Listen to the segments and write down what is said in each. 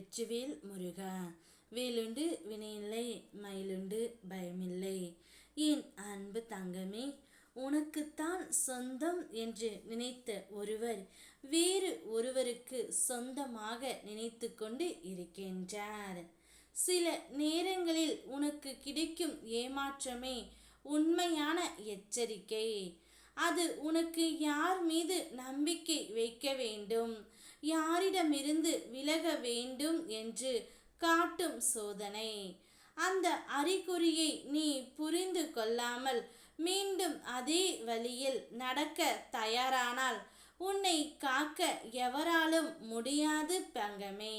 வெற்றிவேல் முருகா. வேலுண்டு வினையில்லை மயிலுண்டு பயமில்லை. என் அன்பு தங்கமே? உனக்குத்தான் சொந்தம் என்று நினைத்த ஒருவர் வேறு ஒருவருக்கு சொந்தமாக நினைத்து கொண்டு இருக்கின்றார். சில நேரங்களில் உனக்கு கிடைக்கும் ஏமாற்றமே உண்மையான எச்சரிக்கை. அது உனக்கு யார் மீது நம்பிக்கை வைக்க வேண்டும்? யாரிடமிருந்து விலக வேண்டும் என்று காட்டும் சோதனை. அந்த அறிகுறியை நீ புரிந்து கொள்ளாமல் மீண்டும் அதே வழியில் நடக்க தயாரானால் உன்னை காக்க எவராலும் முடியாது தங்கமே.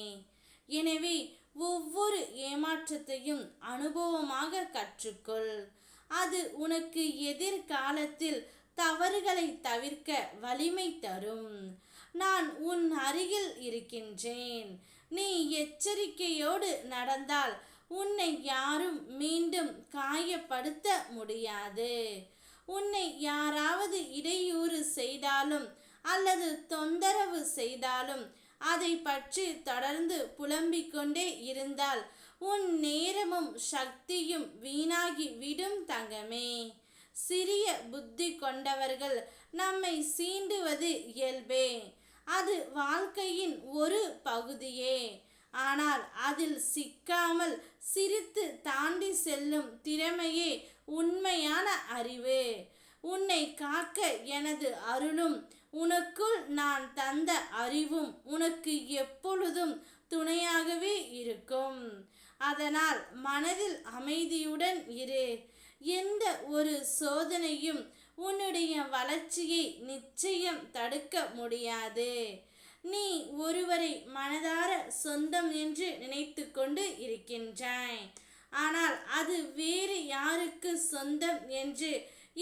எனவே ஒவ்வொரு ஏமாற்றத்தையும் அனுபவமாக கற்றுக்கொள். அது உனக்கு எதிர்காலத்தில் தவறுகளை தவிர்க்க வலிமை தரும். நான் உன் அருகில் இருக்கின்றேன். நீ எச்சரிக்கையோடு நடந்தால் உன்னை யாரும் மீண்டும் காயப்படுத்த முடியாது. உன்னை யாராவது இடையூறு செய்தாலும் அல்லது தொந்தரவு செய்தாலும் அதை பற்றி தொடர்ந்து புலம்பிக் கொண்டே இருந்தால் உன் நேரமும் சக்தியும் வீணாகி விடும் தங்கமே. சிறிய புத்தி கொண்டவர்கள் நம்மை சீண்டுவது இயல்பே. அது வாழ்க்கையின் ஒரு பகுதியே. ஆனால் அதில் சிக்காமல் சிரித்து தாண்டி செல்லும் திறமையே உண்மையான அறிவு. உன்னை காக்க எனது அருளும் உனக்குள் நான் தந்த அறிவும் உனக்கு எப்பொழுதும் துணையாகவே இருக்கும். அதனால் மனதில் அமைதியுடன் இரு. எந்த ஒரு சோதனையும் உன்னுடைய வளர்ச்சியை நிச்சயம் தடுக்க முடியாது. நீ ஒருவரை மனதார சொந்தம் என்று நினைத்து கொண்டு இருக்கின்றாய். ஆனால் அது வேறு யாருக்கு சொந்தம் என்று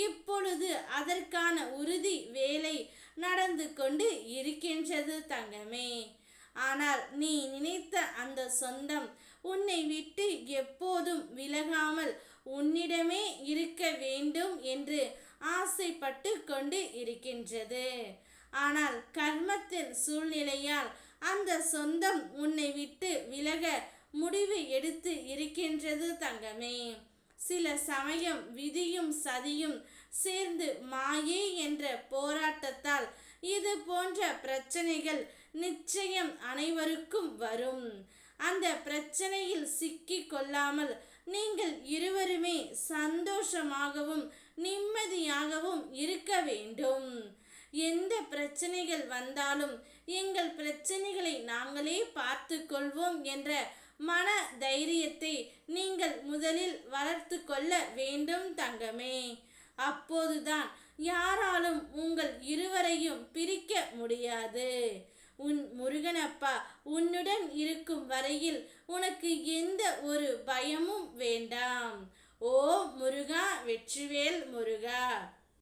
இப்பொழுது அதற்கான உறுதி வேலை நடந்து கொண்டு இருக்கின்றது தங்கமே. ஆனால் நீ நினைத்த அந்த சொந்தம் உன்னை விட்டு எப்போதும் விலகாமல் உன்னிடமே இருக்க வேண்டும் என்று ஆசைப்பட்டு கொண்டு இருக்கின்றது. ஆனால் கர்மத்தின் சூழ்நிலையால் அந்த சொந்தம் உன்னை விட்டு விலக முடிவு எடுத்து இருக்கின்றது தங்கமே. சில சமயம் விதியும் சதியும் சேர்ந்து மாயே என்ற போராட்டத்தால் இது போன்ற பிரச்சனைகள் நிச்சயம் அனைவருக்கும் வரும். அந்த பிரச்சனையில் சிக்கி கொள்ளாமல் நீங்கள் இருவருமே சந்தோஷமாகவும் நிம்மதியாகவும் இருக்க வேண்டும். எந்த பிரச்சனைகள் வந்தாலும் எங்கள் பிரச்சனைகளை நாங்களே பார்த்து கொள்வோம் என்ற மன தைரியத்தை நீங்கள் முதலில் வளர்த்து கொள்ள வேண்டும் தங்கமே. அப்போதுதான் யாராலும் உங்கள் இருவரையும் பிரிக்க முடியாது. உன் முருகனப்பா உன்னுடன் இருக்கும் வரையில் உனக்கு எந்த ஒரு பயமும் வேண்டாம். ஓ முருகா வெற்றிவேல் முருகா.